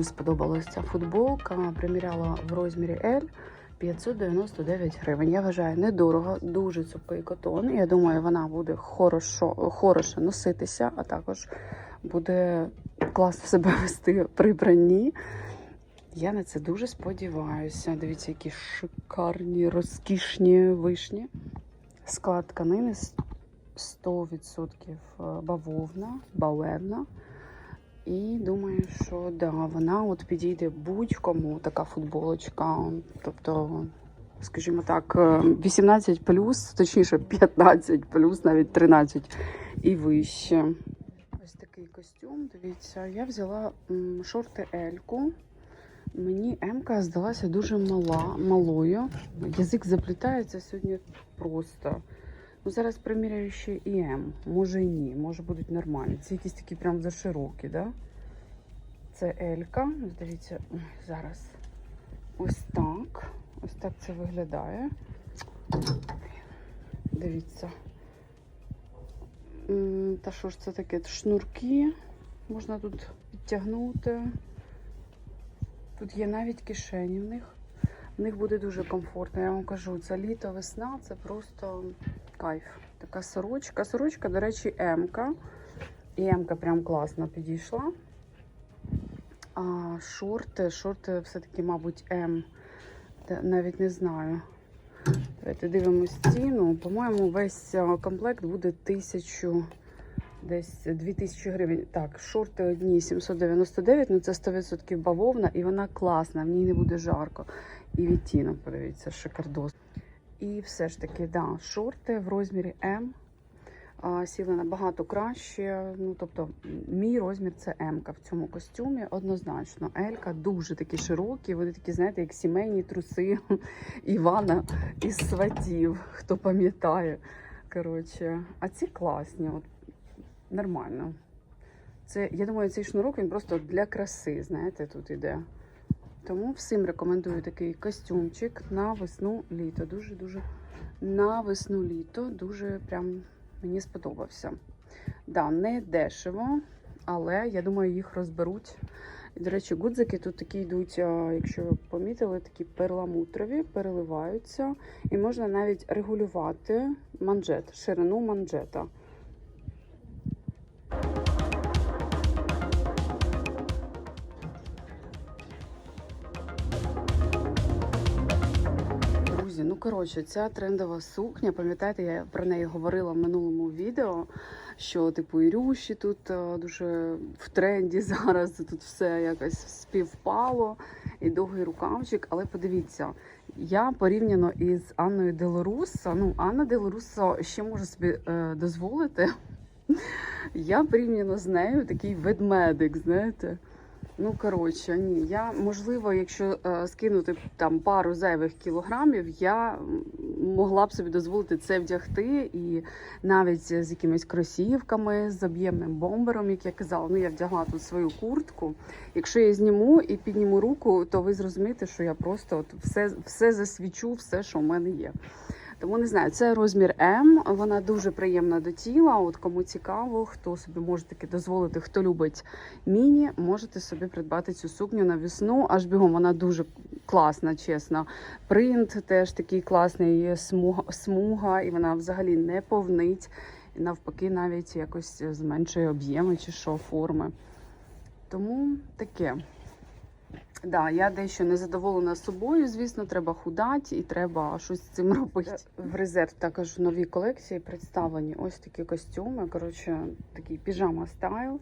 дуже сподобалася ця футболка. Приміряла в розмірі L 599 гривень. Я вважаю недорого, дуже цупкий котон. Я думаю, вона буде хорошо, хороше носитися, а також буде класно себе вести при бранні. Я на це дуже сподіваюся. Дивіться, які шикарні, розкішні вишні. Склад тканини 100% бавовна, бавевна. І думаю, що да, вона от підійде будь-кому така футболочка. Тобто, скажімо так, е, 18 точніше 15 навіть 13 і вище. Ось такий костюм. Дивіться, я взяла шорти Ельку. Мені М-ка здалася дуже мала, малою. Язик заплітається сьогодні просто. Ну, зараз приміряю ще і М. Може і ні, може будуть нормальні. Ці якісь такі прям заширокі, да? Це Елька. Дивіться, зараз. Ось так. Ось так це виглядає. Дивіться. Та що ж це таке? Шнурки. Можна тут підтягнути. Тут є навіть кишені в них. В них буде дуже комфортно. Я вам кажу, це літо, весна, це просто кайф. Така сорочка. Сорочка, до речі, М-ка. І М-ка прям класно підійшла. А шорти, шорти все-таки, мабуть, М. Навіть не знаю. Давайте дивимось ціну. По-моєму, весь комплект буде тисячу, десь 2000 гривень. Так, шорти одні 799, ну це 100% бавовна, і вона класна, в ній не буде жарко. І відтінок, подивіться, шикардос. І все ж таки, да, шорти в розмірі М. Сіли набагато краще. Ну, тобто, мій розмір це М в цьому костюмі, однозначно. Елька дуже такі широкі, вони такі, знаєте, як сімейні труси Івана із сватів, хто пам'ятає. Коротше, а ці класні, от, нормально. Це, я думаю, цей шнурок він просто для краси, знаєте, тут іде. Тому всім рекомендую такий костюмчик на весну-літо. Дуже-дуже на весну-літо. Дуже прям мені сподобався. Да, не дешево, але я думаю, їх розберуть. І, до речі, гудзики тут такі йдуть, якщо ви помітили, такі перламутрові, переливаються. І можна навіть регулювати манжет, ширину манжета. Ну коротше, ця трендова сукня, пам'ятаєте, я про неї говорила в минулому відео, що типу Ірюші тут е, дуже в тренді зараз, тут все якось співпало, і довгий рукавчик. Але подивіться, я порівняно із Анною Делоруссо, ну Анна Делоруссо ще може собі е, дозволити. Я порівняно з нею такий ведмедик, знаєте. Ну, коротше, ні. Я, можливо, якщо е, скинути там пару зайвих кілограмів, я могла б собі дозволити це вдягти і навіть з якимись кросівками, з об'ємним бомбером, як я казала. Ну, я вдягла тут свою куртку. Якщо я зніму і підніму руку, то ви зрозумієте, що я просто от все, все засвічу, все, що в мене є. Тому не знаю, це розмір М. Вона дуже приємна до тіла. От кому цікаво, хто собі може таки дозволити, хто любить міні, можете собі придбати цю сукню на весну. Аж бігом вона дуже класна, чесно. Принт теж такий класний, смуга, смуга і вона взагалі не повнить. І навпаки, навіть якось зменшує об'єми чи що форми. Тому таке. Да, я дещо не задоволена собою. Звісно, треба худати і треба щось з цим робити. В резерв також в новій колекції представлені ось такі костюми. Коротше, такий піжама стайл.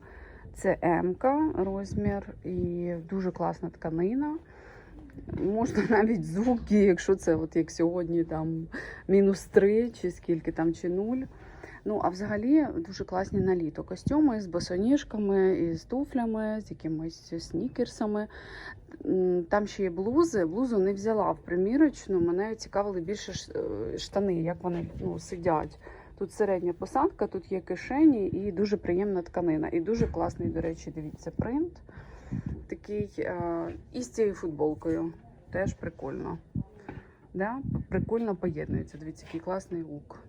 Це М розмір і дуже класна тканина. Можна навіть звуки, якщо це от як сьогодні, там мінус 3 чи скільки там, чи 0. Ну, а взагалі дуже класні на літо костюми з босоніжками, і з туфлями, з якимись снікерсами. Там ще є блузи. Блузу не взяла в примірочну. Мене цікавили більше е, штани, як вони ну, сидять. Тут середня посадка, тут є кишені і дуже приємна тканина. І дуже класний, до речі, дивіться, принт. Такий е, і з цією футболкою. Теж прикольно. Да? Прикольно поєднується. Дивіться, який класний лук.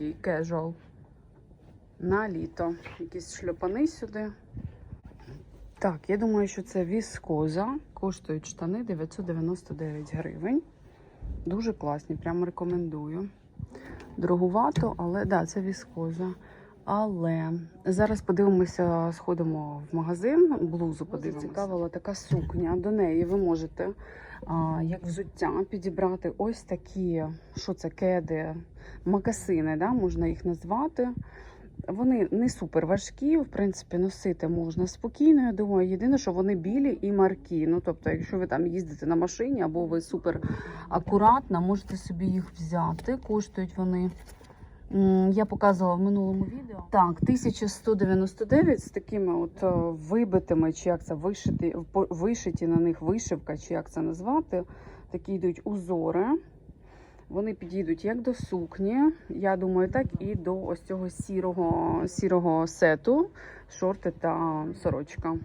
Такий casual. На літо. Якісь шльопани сюди. Так, я думаю, що це віскоза. Коштують штани 999 гривень. Дуже класні, прямо рекомендую. Дорогувато, але да, це віскоза. Але зараз подивимося, сходимо в магазин, блузу подивимося. Цікавила така сукня. До неї ви можете як взуття підібрати ось такі, що це кеди, макасини, да, можна їх назвати. Вони не супер важкі, в принципі, носити можна спокійно. Я думаю, єдине, що вони білі і маркі. Ну, тобто, якщо ви там їздите на машині або ви супер акуратна, можете собі їх взяти. Коштують вони. Я показувала в минулому відео. Так, 1199 з такими от е, вибитими, чи як це вишиті, по- вишиті на них вишивка, чи як це назвати. Такі йдуть узори. Вони підійдуть як до сукні, я думаю, так і до ось цього сірого, сірого сету, шорти та сорочка.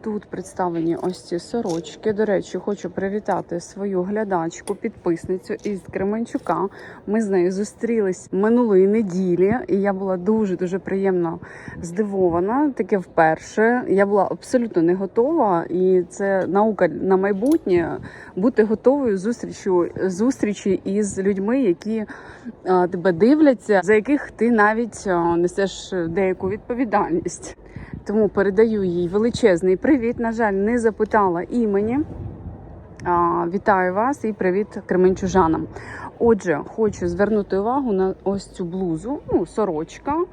Тут представлені ось ці сорочки. До речі, хочу привітати свою глядачку, підписницю із Кременчука. Ми з нею зустрілись минулої неділі, і я була дуже дуже приємно здивована. Таке вперше. Я була абсолютно не готова, і це наука на майбутнє бути готовою зустрічю зустрічі із людьми, які а, тебе дивляться, за яких ти навіть а, несеш деяку відповідальність. Тому передаю їй величезний привіт. На жаль, не запитала імені. Вітаю вас і привіт кременчужанам. Отже, хочу звернути увагу на ось цю блузу, ну, сорочка.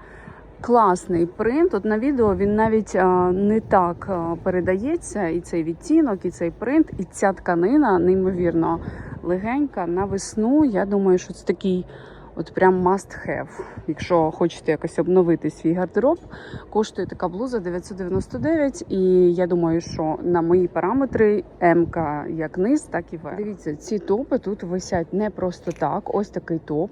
Класний принт. От на відео він навіть а, не так передається. І цей відтінок, і цей принт, і ця тканина неймовірно легенька на весну. Я думаю, що це такий от прям must have. Якщо хочете якось обновити свій гардероб, коштує така блуза 999. І я думаю, що на мої параметри МК як низ, так і верх. Дивіться, ці топи тут висять не просто так. Ось такий топ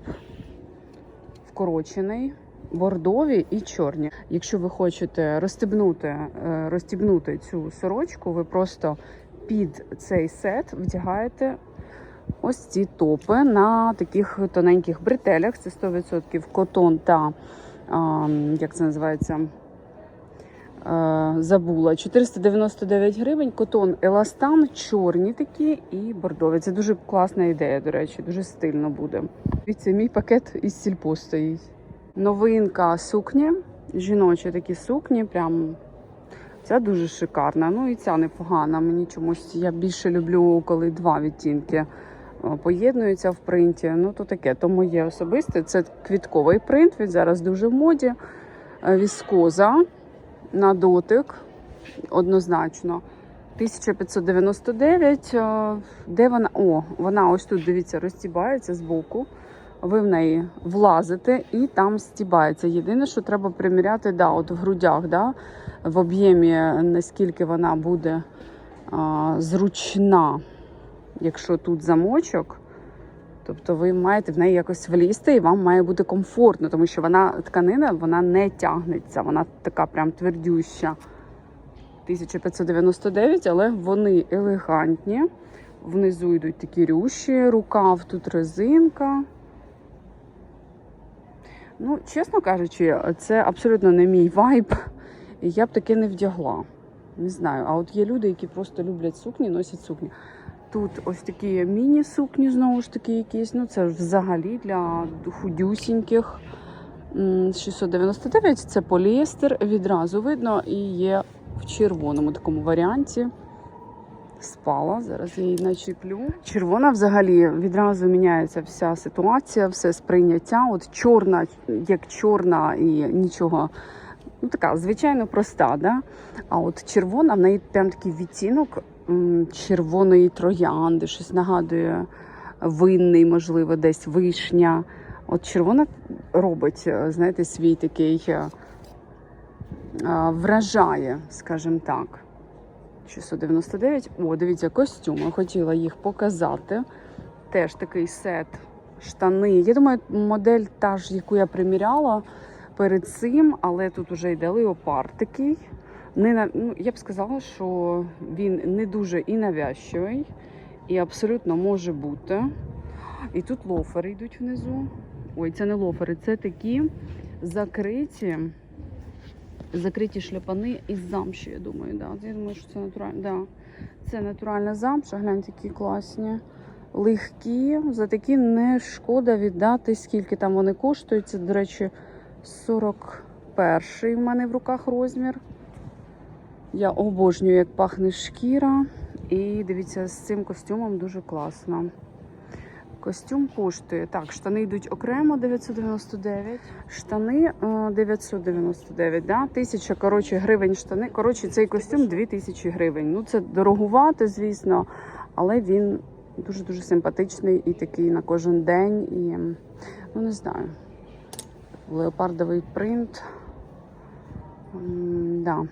вкорочений. Бордові і чорні. Якщо ви хочете розстібнути, е, розстібнути цю сорочку, ви просто під цей сет вдягаєте ось ці топи на таких тоненьких бретелях. Це 100% котон та а, як це називається? Забула 499 гривень. Котон еластан, чорні такі і бордові. Це дуже класна ідея, до речі, дуже стильно буде. Дивіться, мій пакет із сільпо стоїть. Новинка сукні, жіночі такі сукні, прям ця дуже шикарна. Ну і ця непогана. Мені чомусь я більше люблю, коли два відтінки поєднуються в принті. Ну, то таке, то моє особисте. Це квітковий принт. Він зараз дуже в моді. Е, Віскоза на дотик, однозначно. 1599. е, Де вона? О, вона ось тут, дивіться, розтібається з боку. Ви в неї влазите і там стібається. Єдине, що треба приміряти, да, от в грудях, да, в об'ємі, наскільки вона буде а, зручна, якщо тут замочок. Тобто ви маєте в неї якось влізти і вам має бути комфортно, тому що вона тканина вона не тягнеться, вона така прям твердюща. 1599, але вони елегантні. Внизу йдуть такі рющі, рукав, тут резинка. Ну, чесно кажучи, це абсолютно не мій вайб. І я б таке не вдягла. Не знаю. А от є люди, які просто люблять сукні, носять сукні. Тут ось такі міні-сукні, знову ж таки, якісь. Ну, це взагалі для худюсіньких. 699 це поліестер, відразу видно, і є в червоному такому варіанті. Спала, зараз її начіплю. Червона взагалі відразу міняється вся ситуація, все сприйняття. От чорна, як чорна і нічого. Ну, така звичайно проста, да? А от червона, в неї прям такий відтінок червоної троянди, щось нагадує винний, можливо, десь вишня. От червона робить, е, знаєте, свій такий е, е, вражає, скажімо так. 699. О, дивіться, костюми. Хотіла їх показати. Теж такий сет штани. Я думаю, модель та ж, яку я приміряла перед цим, але тут вже йде леопард такий. Не ну, я б сказала, що він не дуже і навязчивий, і абсолютно може бути. І тут лофери йдуть внизу. Ой, це не лофери, це такі закриті закриті шляпани із замші, я думаю. Да. Я думаю, що це натуральна. Да. Це натуральна замша, гляньте, які класні. Легкі, за такі не шкода віддати, скільки там вони коштують. Це, до речі, 41 в мене в руках розмір. Я обожнюю, як пахне шкіра. І дивіться, з цим костюмом дуже класно. Костюм коштує. Так, штани йдуть окремо 999. Штани е, 999, да? Тисяча, коротше, гривень штани. Коротше, цей костюм 2000 гривень. Ну, це дорогувати, звісно, але він дуже-дуже симпатичний і такий на кожен день. І, ну, не знаю, леопардовий принт. М, Да.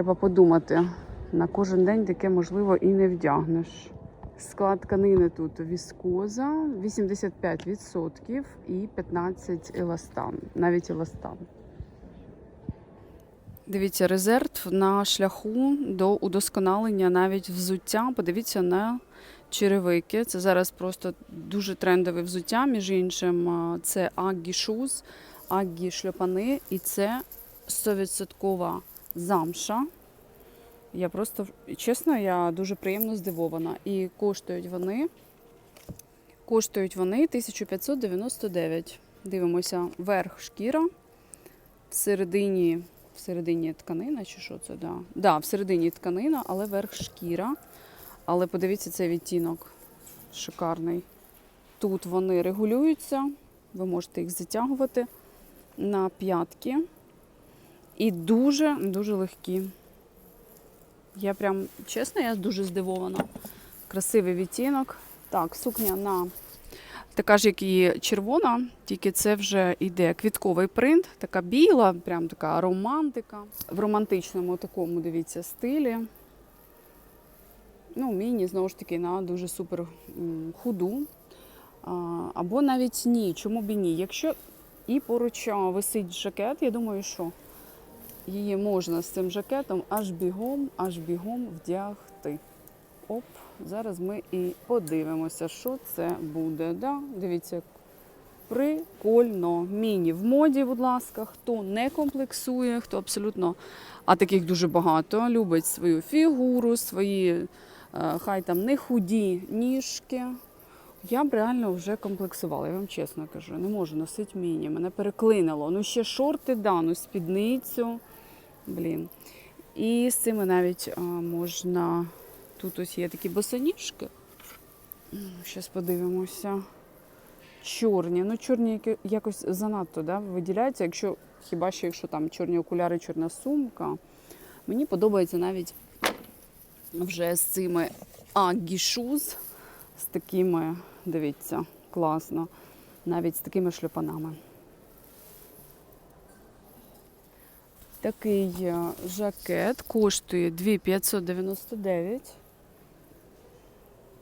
Треба подумати. На кожен день таке можливо і не вдягнеш. Склад тканини тут віскоза 85% і 15 еластан, навіть еластан. Дивіться, резерв на шляху до удосконалення навіть взуття. Подивіться на черевики. Це зараз просто дуже трендове взуття. Між іншим, це Aggi Shoes, Aggi шльопани, і це 100% замша. Я просто, чесно, я дуже приємно здивована. І коштують вони. Коштують вони 1599. Дивимося, верх шкіра. Всередині, всередині тканина, чи що це? Да. Да, всередині тканина, але верх шкіра. Але подивіться цей відтінок. Шикарний. Тут вони регулюються, ви можете їх затягувати на п'ятки. І дуже-дуже легкі. Я прям, чесно, я дуже здивована. Красивий відтінок. Так, сукня на така ж, як і червона, тільки це вже йде квітковий принт, така біла, прям така романтика. В романтичному такому, дивіться, стилі. Ну, міні, знову ж таки, на дуже супер худу. Або навіть ні. Чому б і ні? Якщо і поруч висить жакет, я думаю, що її можна з цим жакетом аж бігом, аж бігом вдягти. Оп, зараз ми і подивимося, що це буде. Да? Дивіться, прикольно. Міні в моді, будь ласка, хто не комплексує, хто абсолютно, а таких дуже багато, любить свою фігуру, свої е, хай там не худі ніжки. Я б реально вже комплексувала, я вам чесно кажу, не можу носити міні. Мене переклинило. Ну ще шорти, да, ну спідницю. Блін. І з цими навіть а, можна. Тут ось є такі босоніжки. Зараз подивимося. Чорні. Ну, чорні якось занадто да, виділяються, якщо, хіба що якщо там чорні окуляри, чорна сумка. Мені подобається навіть вже з цими Shoes, з такими, дивіться, класно, навіть з такими шльопанами. Такий е, жакет коштує 2599.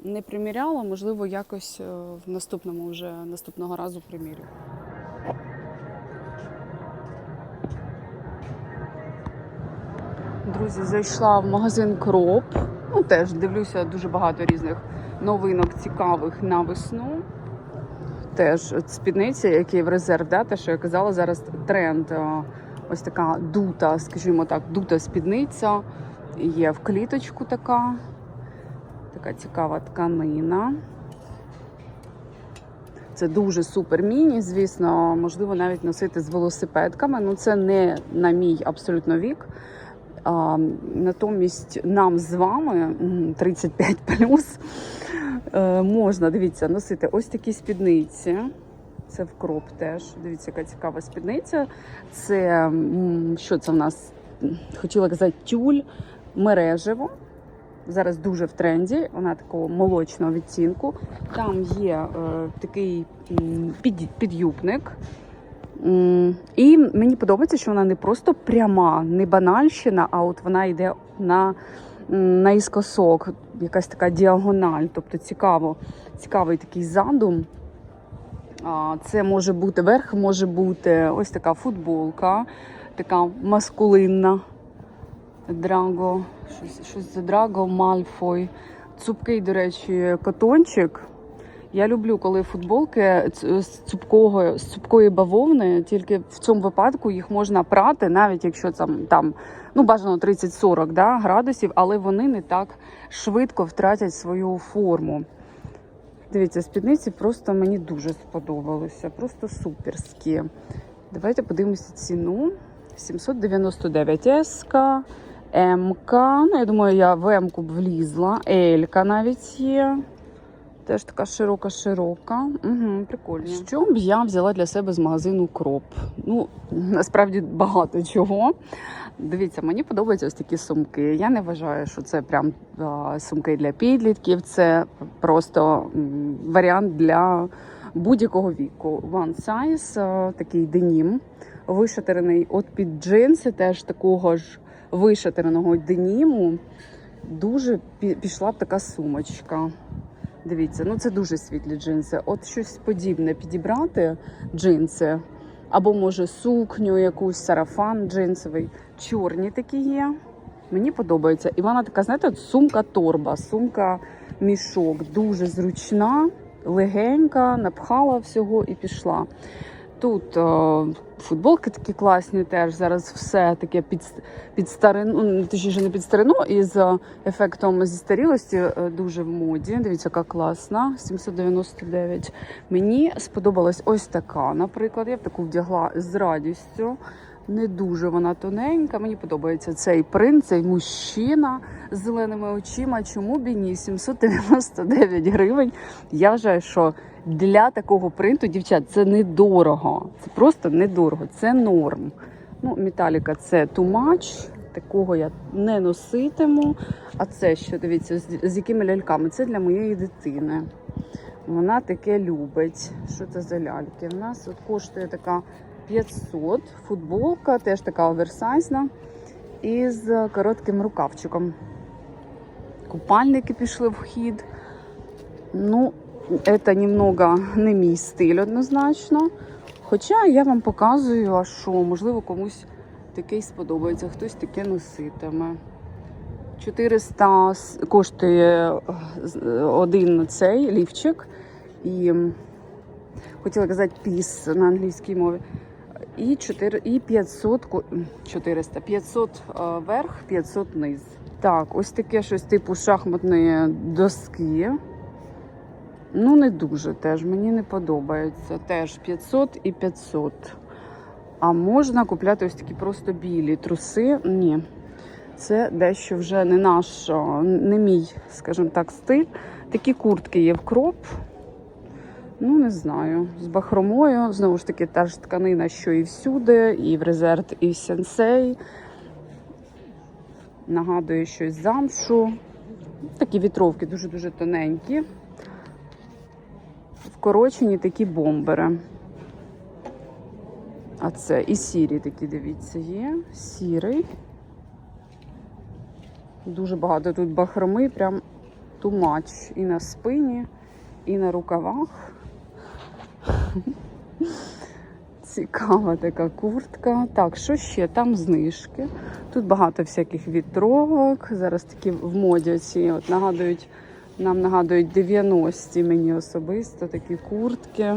Не приміряла, можливо, якось е, в наступному вже наступного разу примірю. Друзі, зайшла в магазин Кроп. Ну, теж дивлюся дуже багато різних новинок цікавих на весну. Теж спідниця, які в резерв, да, те, що я казала, зараз тренд. Ось така дута, скажімо так, дута спідниця. Є в кліточку така. Така цікава тканина. Це дуже супер міні, звісно, можливо навіть носити з велосипедками. Ну це не на мій абсолютно вік. А, натомість нам з вами 35 плюс е, можна, дивіться, носити ось такі спідниці. Це в кроп теж. Дивіться, яка цікава спідниця. Це що це в нас? Хотіла казати тюль мережево. Зараз дуже в тренді. Вона такого молочного відцінку. Там є е, такий під, підюбник. І мені подобається, що вона не просто пряма, не банальщина, а от вона йде на, м, наїскосок, якась така діагональ. Тобто цікаво, цікавий такий задум. Це може бути верх, може бути ось така футболка, така маскулинна. Драго, щось, щось за Драго Мальфой. Цупкий, до речі, котончик. Я люблю, коли футболки з цупкого з цупкої бавовни, тільки в цьому випадку їх можна прати, навіть якщо там, там ну бажано 30-40 да, градусів, але вони не так швидко втратять свою форму. Дивіться, спідниці просто мені дуже сподобалися, просто суперські. Давайте подивимося ціну. 799 СК, МК. Ну, я думаю, я в М-ку б влізла. Елька навіть є. Теж така широка-широка. Угу, прикольно. Що б я взяла для себе з магазину Кроп? Ну, насправді багато чого. Дивіться, мені подобаються ось такі сумки. Я не вважаю, що це прям а, сумки для підлітків. Це просто м, варіант для будь-якого віку. One size, а, такий денім, вишатерений от під джинси, теж такого ж вишатереного деніму. Дуже пішла б така сумочка. Дивіться, ну це дуже світлі джинси. От щось подібне підібрати джинси. Або може сукню, якусь сарафан джинсовий. Чорні такі є. Мені подобається. І вона така, знаєте, от сумка-торба, сумка-мішок. Дуже зручна, легенька, напхала всього і пішла. Тут о, футболки такі класні теж. Зараз все таке під, під старину, ну, точніше не під старину, і з ефектом зістарілості е, дуже в моді. Дивіться, яка класна. 799. Мені сподобалась ось така, наприклад. Я б таку вдягла з радістю. Не дуже вона тоненька. Мені подобається цей принт, цей мужчина з зеленими очима. Чому б ні? 799 гривень. Я вважаю, що для такого принту, дівчат, це недорого. Це просто недорого, це норм. Ну, металіка це much. Такого я не носитиму. А це що дивіться, з якими ляльками? Це для моєї дитини. Вона таке любить. Що це за ляльки? У нас от коштує така 500 футболка, теж така оверсайзна, із коротким рукавчиком. Купальники пішли в хід. Ну, це немного не мій стиль однозначно. Хоча я вам показую, а що, можливо, комусь такий сподобається, хтось таке носитиме. 400 коштує один цей лівчик. І хотіла казати піс на англійській мові. І, 4, і 500, 400, 500 е, верх, 500 низ. Так, ось таке щось типу шахматної доски. Ну, не дуже теж, мені не подобається. Теж 500 і 500. А можна купляти ось такі просто білі труси. Ні. Це дещо вже не наш, не мій, скажімо так, стиль. Такі куртки є в кроп. Ну, не знаю. З бахромою. Знову ж таки, та ж тканина, що і всюди, і в резерв, і в сенсей. Нагадує щось замшу. Такі вітровки дуже-дуже тоненькі. Вкорочені такі бомбери. А це і сірі такі, дивіться, є. Сірий. Дуже багато тут бахроми, прям тумач. І на спині, і на рукавах. Цікава така куртка. Так, що ще? Там знижки. Тут багато всяких вітровок. Зараз такі в моді ці от нагадують, нам нагадують 90-ті мені особисто такі куртки.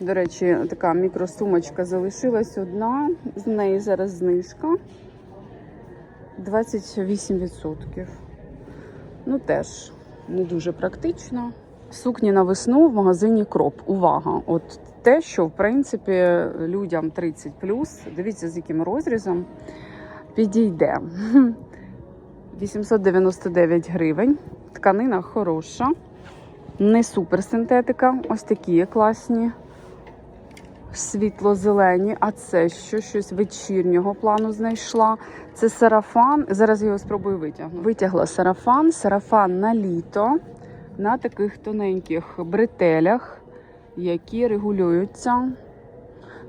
До речі, така мікросумочка залишилась одна. З неї зараз знижка. 28%. Ну, теж не дуже практично. Сукні на весну в магазині Кроп. Увага! От те, що в принципі людям 30 дивіться, з яким розрізом підійде. 899 гривень. Тканина хороша, не супер синтетика. Ось такі класні світло-зелені. А це що щось вечірнього плану знайшла. Це сарафан. Зараз я його спробую витягнути. Витягла сарафан, сарафан на літо на таких тоненьких бретелях, які регулюються.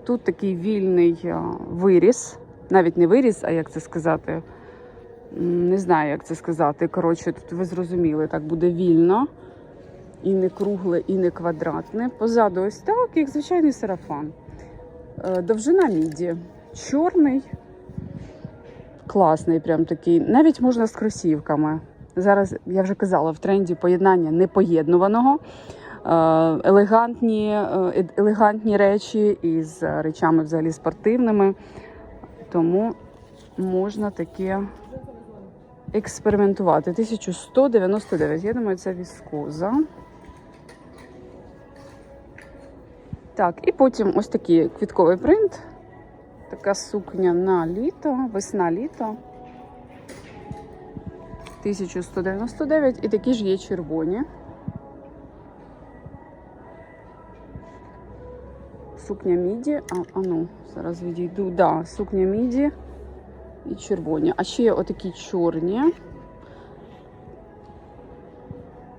Тут такий вільний виріс. Навіть не виріс, а як це сказати? Не знаю, як це сказати. Коротше, тут ви зрозуміли, так буде вільно. І не кругле, і не квадратне. Позаду ось так, як звичайний сарафан. Е, Довжина міді. Чорний, класний, прям такий. Навіть можна з кросівками. Зараз я вже казала в тренді поєднання непоєднуваного. елегантні, е, елегантні речі із речами взагалі спортивними. Тому можна таке експериментувати. 1199. Я думаю, це віскоза. Так, і потім ось такий квітковий принт. Така сукня на літо, весна-літо. 1199 і такі ж є червоні. Сукня міді. А, а ну, зараз відійду. Да, сукня міді і червоні. А ще є отакі чорні.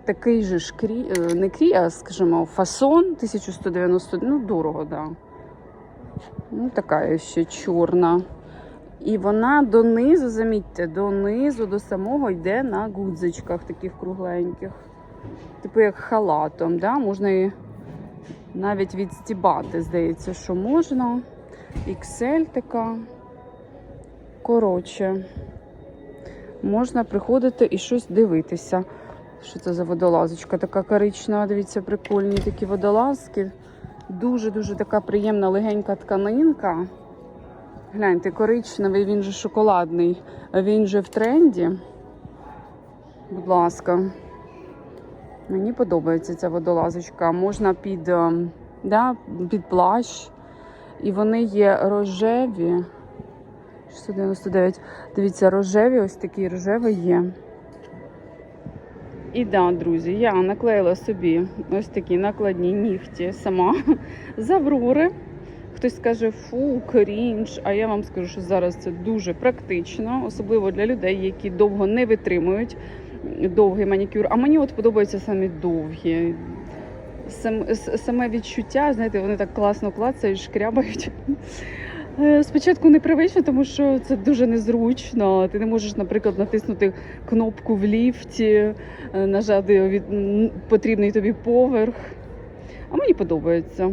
Такий же ж крі, е, не крій, а скажімо, фасон 1190, ну дорого, да. Ну, така ще чорна. І вона донизу, замітьте, донизу, до самого йде на гудзичках таких кругленьких. Типу як халатом, да? можна і навіть відстібати, здається, що можна. XL така. Коротше, можна приходити і щось дивитися. Що це за водолазочка? Така коричнева, дивіться, прикольні такі водолазки. Дуже-дуже така приємна легенька тканинка. Гляньте, коричневий, він же шоколадний, він же в тренді. Будь ласка. Мені подобається ця водолазочка. Можна під, ем, да, під плащ. І вони є рожеві. 699. Дивіться, рожеві, ось такі рожеві є. І да, друзі, я наклеїла собі ось такі накладні нігті сама з Аврори. Хтось скаже фу, крінж. А я вам скажу, що зараз це дуже практично, особливо для людей, які довго не витримують довгий манікюр. А мені от подобаються самі довгі. Сам, саме відчуття, знаєте, вони так класно клацають, шкрябають. Е, Спочатку непривично, тому що це дуже незручно. Ти не можеш, наприклад, натиснути кнопку в ліфті, е, нажати від потрібний тобі поверх. А мені подобається.